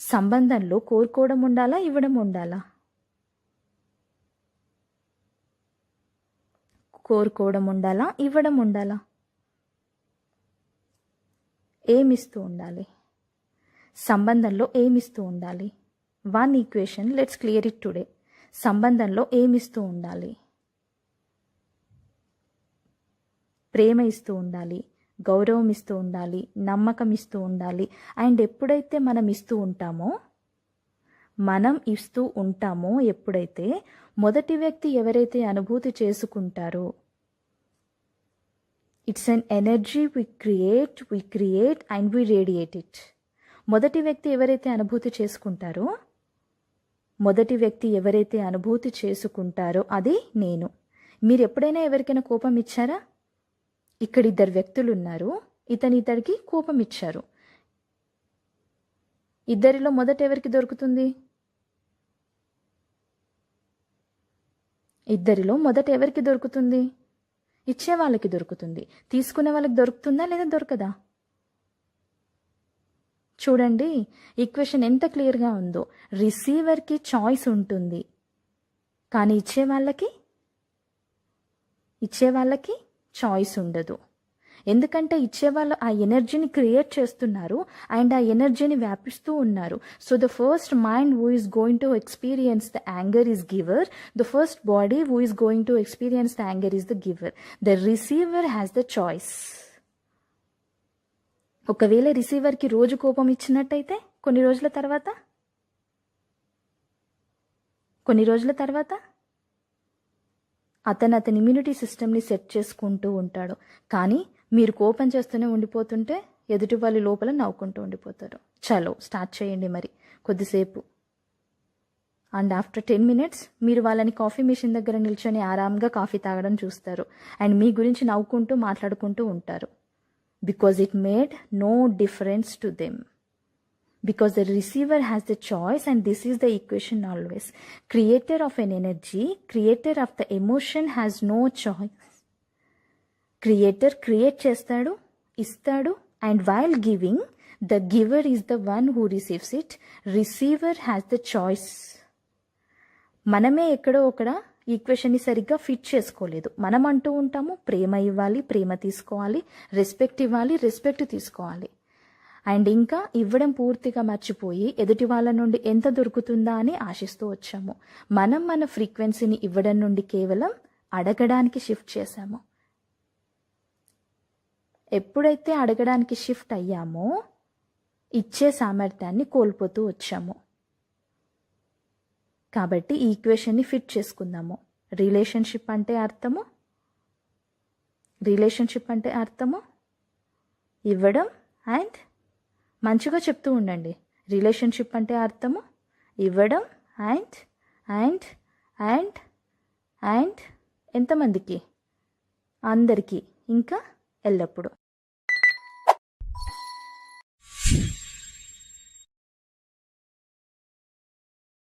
సంబంధంలో కోరుకోవడం ఉండాలా ఇవ్వడం ఉండాలా? కోరుకోవడం ఉండాలా ఇవ్వడం ఉండాలా? ఏమిస్తూ ఉండాలి? సంబంధంలో ఏమిస్తూ ఉండాలి? One equation let's clear it today సంబంధంలో ఏమిస్తూ ఉండాలి? ప్రేమ ఇస్తూ ఉండాలి? గౌరవం ఇస్తూ ఉండాలి నమ్మకం ఇస్తూ ఉండాలి. అండ్ ఎప్పుడైతే మనం ఇస్తూ ఉంటామో మనం ఇస్తూ ఉంటామో ఎప్పుడైతే మొదటి వ్యక్తి ఎవరైతే అనుభూతి చేసుకుంటారో it's an energy we create we create and we radiate it మొదటి వ్యక్తి ఎవరైతే అనుభూతి చేసుకుంటారో మొదటి వ్యక్తి ఎవరైతే అనుభూతి చేసుకుంటారో అది నేను. మీరు ఎప్పుడైనా ఎవరికైనా కోపం ఇచ్చారా? ఇక్కడ ఇద్దరు వ్యక్తులు ఉన్నారు ఇతని ఇతడికి కోపం ఇచ్చారు ఇద్దరిలో మొదట ఎవరికి దొరుకుతుంది? ఇద్దరిలో మొదట ఎవరికి దొరుకుతుంది? ఇచ్చే వాళ్ళకి దొరుకుతుంది. తీసుకునే వాళ్ళకి దొరుకుతుందా లేదా దొరకదా? చూడండి ఈక్వేషన్ ఎంత క్లియర్గా ఉందో. రిసీవర్కి చాయిస్ ఉంటుంది. కానీ ఇచ్చే వాళ్ళకి? ఇచ్చే వాళ్ళకి? చాయిస్ ఉండదు. ఎందుకంటే ఇచ్చేవాళ్ళు ఆ ఎనర్జీని క్రియేట్ చేస్తున్నారు అండ్ ఆ ఎనర్జీని వ్యాపిస్తూ ఉన్నారు. So the first mind who is going to experience the anger is giver the first body who is going to experience the anger is the giver the receiver has the choice ఒకవేళ రిసీవర్కి రోజు కోపం ఇచ్చినట్టయితే కొన్ని రోజుల తర్వాత? కొన్ని రోజుల తర్వాత? అతను అతని ఇమ్యూనిటీ సిస్టమ్ని సెట్ చేసుకుంటూ ఉంటాడు. కానీ మీరు కోపం చేస్తూనే ఉండిపోతుంటే ఎదుటి వాళ్ళ లోపల నవ్వుకుంటూ ఉండిపోతారు. చలో స్టార్ట్ చేయండి మరి. కొద్దిసేపు. అండ్ ఆఫ్టర్ టెన్ మినిట్స్ మీరు వాళ్ళని కాఫీ మిషన్ దగ్గర నిల్చొని ఆరామ్గా కాఫీ తాగడం చూస్తారు. అండ్ మీ గురించి నవ్వుకుంటూ మాట్లాడుకుంటూ ఉంటారు. Because it made no difference to them because the receiver has the choice and this is the equation always. Creator of an energy creator of the emotion has no choice. Creator create చేస్తాడు ఇస్తాడు and while giving the giver is the one who receives it receiver has the choice మనమే ఎక్కడో ఒకడ ఈక్వేషన్ని సరిగ్గా fit చేసుకోలేదు. మనం అంటూ ఉంటాము ప్రేమ ఇవ్వాలి ప్రేమ తీసుకోవాలి రెస్పెక్ట్ ఇవ్వాలి రెస్పెక్ట్ తీసుకోవాలి. అండ్ ఇంకా ఇవ్వడం పూర్తిగా మర్చిపోయి ఎదుటి వాళ్ళ నుండి ఎంత దొరుకుతుందా అని ఆశిస్తూ వచ్చాము. మనం మన ఫ్రీక్వెన్సీని ఇవ్వడం నుండి కేవలం అడగడానికి షిఫ్ట్ చేశాము. ఎప్పుడైతే అడగడానికి షిఫ్ట్ అయ్యామో ఇచ్చే సామర్థ్యాన్ని కోల్పోతూ వచ్చాము. కాబట్టి ఈ ఈక్వేషన్ని ఫిట్ చేసుకుందాము. రిలేషన్షిప్ అంటే అర్థము? రిలేషన్షిప్ అంటే అర్థము? ఇవ్వడం అండ్ మంచిగా చెప్తూ ఉండండి. రిలేషన్షిప్ అంటే అర్థము? ఇవ్వడం అండ్ అండ్ అండ్ అండ్ ఎంతమందికి? అందరికీ ఇంకా ఎల్లప్పుడూ.